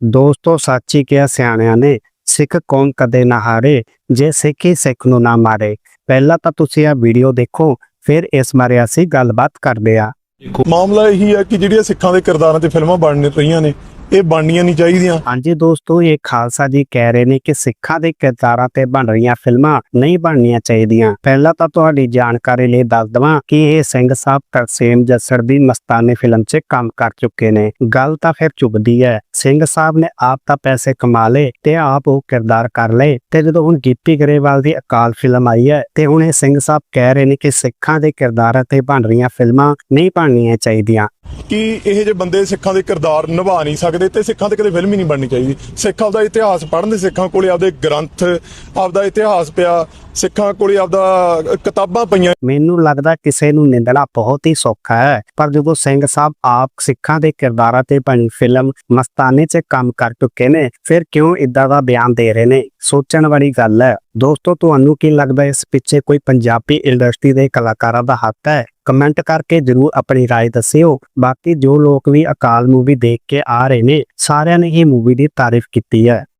ਦੋਸਤੋ, ਸੱਚੀ ਕਿਹਾ ਸਿਆਣਿਆਂ ਨੇ, ਸਿੱਖ ਕੌਮ ਕਦੇ ਨਾ ਹਾਰੇ, ਜੇ ਸਿੱਖ ਹੀ ਸਿੱਖ ਨੂੰ ਨਾ ਮਾਰੇ। ਪਹਿਲਾਂ ਤਾਂ ਤੁਸੀਂ ਇਹ ਵੀਡੀਓ ਦੇਖੋ, ਫਿਰ ਇਸ ਬਾਰੇ ਅਸੀਂ ਗੱਲਬਾਤ ਕਰਦੇ ਆ ਮਾਮਲਾ ਇਹੀ ਹੈ ਕਿ ਜਿਹੜੀਆਂ ਸਿੱਖਾਂ ਦੇ ਕਿਰਦਾਰਾਂ ਤੇ ਫਿਲਮਾਂ ਬਣ ਰਹੀਆਂ ਨੇ ਇਹ ਬਣਨੀਆਂ ਨਹੀਂ ਚਾਹੀਦੀਆਂ। ਹਾਂਜੀ ਦੋਸਤੋ, ਇਹ ਖਾਲਸਾ ਜੀ ਕਹਿ ਰਹੇ ਨੇ ਕਿ ਸਿੱਖਾਂ ਦੇ ਕਿਰਦਾਰਾਂ ਤੇ ਬਣ ਰਹੀਆਂ ਫਿਲਮਾਂ ਨਹੀਂ ਬਣਨੀਆਂ ਚਾਹੀਦੀਆਂ। ਪਹਿਲਾਂ ਤਾਂ ਤੁਹਾਡੀ ਜਾਣਕਾਰੀ ਲਈ ਦੱਸ ਦਵਾਂ ਕਿ ਇਹ ਸਿੰਘ ਸਾਹਿਬ ਤਰਸੇਮ ਜੱਸੜ ਦੀ ਮਸਤਾਨੀ ਫਿਲਮ 'ਚ ਕੰਮ ਕਰ ਚੁੱਕੇ ਨੇ। ਗੱਲ ਤਾਂ ਫਿਰ ਚੁੱਭਦੀ ਹੈ। ਸਿੰਘ ਸਾਹਿਬ ਨੇ ਆਪ ਤਾਂ ਪੈਸੇ ਕਮਾ ਲਏ ਤੇ ਆਪ ਉਹ ਕਿਰਦਾਰ ਕਰ ਲਏ ਤੇ ਜਦੋਂ ਹੁਣ ਗਿੱਪੀ ਗਰੇਵਾਲ ਦੀ ਅਕਾਲ ਫਿਲਮ ਆਈ ਹੈ ਤੇ ਹੁਣ ਇਹ ਸਿੰਘ ਸਾਹਿਬ ਕਹਿ ਰਹੇ ਨੇ ਕਿ ਸਿੱਖਾਂ ਦੇ ਕਿਰਦਾਰਾਂ ਤੇ ਬਣ ਰਹੀਆਂ ਫਿਲਮਾਂ ਨਹੀਂ ਬਣਨੀਆਂ ਚਾਹੀਦੀਆਂ। ਕਿ ਇਹ ਜਿਹੇ ਬੰਦੇ ਸਿੱਖਾਂ ਦੇ ਕਿਰਦਾਰ ਨਿਭਾ ਨਹੀਂ ਸਕਦੇ ਤੇ ਸਿੱਖਾਂ ਤੇ ਕਦੇ ਫਿਲਮ ਹੀ ਨਹੀਂ ਬਣਨੀ ਚਾਹੀਦੀ। ਸਿੱਖ ਆਪਦਾ ਇਤਿਹਾਸ ਪੜ੍ਹਨ ਦੇ ਸਿੱਖਾਂ ਕੋਲੇ ਆਪਦੇ ਗ੍ਰੰਥ, ਆਪਦਾ ਇਤਿਹਾਸ ਪਿਆ ਸਿੱਖਾਂ ਕੋਲੇ ਆਪਦਾ ਕਿਤਾਬਾਂ ਪਈਆਂ ਮੈਨੂੰ ਲੱਗਦਾ ਕਿਸੇ ਨੂੰ ਨਿੰਦਣਾ ਬਹੁਤ ਹੀ ਸੌਖਾ ਹੈ ਪਰ ਜਦੋਂ ਸਿੰਘ ਸਾਹਿਬ ਆਪ ਸਿੱਖਾਂ ਦੇ ਕਿਰਦਾਰਾਂ ਤੇ ਬਣੀ ਫਿਲਮ ਮਸਤਾਨੇ 'ਚ ਕੰਮ ਕਰ ਚੁੱਕੇ ਨੇ ਫਿਰ ਕਿਉਂ ਇਦਾਂ ਦਾ ਬਿਆਨ ਦੇ ਰਹੇ ਨੇ ਸੋਚਣ ਵਾਲੀ ਗੱਲ ਹੈ ਦੋਸਤੋ ਤੁਹਾਨੂੰ ਕੀ ਲੱਗਦਾ ਇਸ ਪਿੱਛੇ ਕੋਈ ਪੰਜਾਬੀ ਇੰਡਸਟਰੀ ਦੇ ਕਲਾਕਾਰਾਂ ਦਾ ਹੱਥ ਹੈ ਕਮੈਂਟ ਕਰਕੇ ਜਰੂਰ ਆਪਣੀ رائے ਦੱਸਿਓ ਬਾਕੀ ਜੋ ਲੋਕ ਵੀ ਅਕਾਲ ਮੂਵੀ ਦੇਖ ਕੇ ਆ ਰਹੇ ਨੇ ਸਾਰਿਆਂ ਨੇ ਹੀ ਮੂਵੀ ਦੀ ਤਾਰੀਫ ਕੀਤੀ ਹੈ